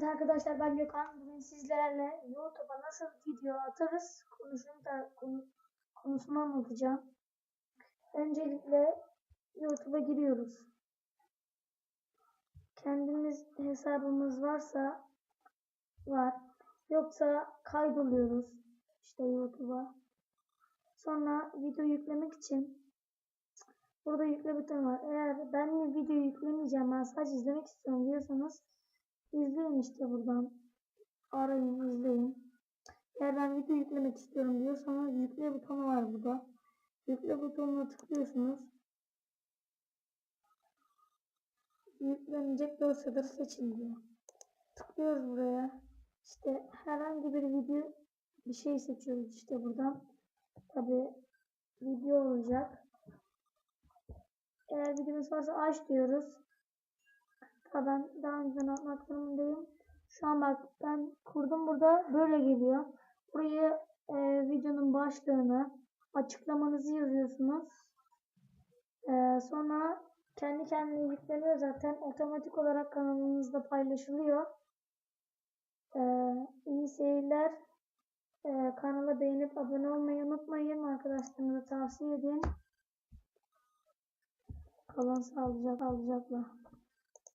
Evet arkadaşlar ben Gökhan. Bugün sizlerle YouTube'a nasıl video atarız konusunu da, konu, konusunu anlatacağım. Öncelikle YouTube'a giriyoruz. Kendimiz hesabımız varsa var. Yoksa kaydoluyoruz işte YouTube'a. Sonra video yüklemek için burada yükle butonu var. Eğer ben video yüklemeyeceğim ben sadece izlemek istiyorum diyorsanız İzleyin işte buradan. Arayın izleyin. Eğer ben video yüklemek istiyorum diyorsanız yükle butonu var burada. Yükle butonuna tıklıyorsunuz. Yüklenecek dosyadır seçin diyor. Tıklıyoruz buraya. İşte herhangi bir video bir şey seçiyoruz işte buradan. Tabi video olacak. Eğer videomuz varsa aç diyoruz. Ha ben daha önceden atmak durumundayım. Şu an bak ben kurdum burada böyle geliyor. Buraya e, videonun başlığını açıklamanızı yazıyorsunuz. E, sonra kendi kendine yükleniyor zaten. Otomatik olarak kanalınızda paylaşılıyor. E, iyi seyirler. E, kanala beğenip abone olmayı unutmayın. Arkadaşlarınıza tavsiye edin. Sağlıcakla. sağlıcakla.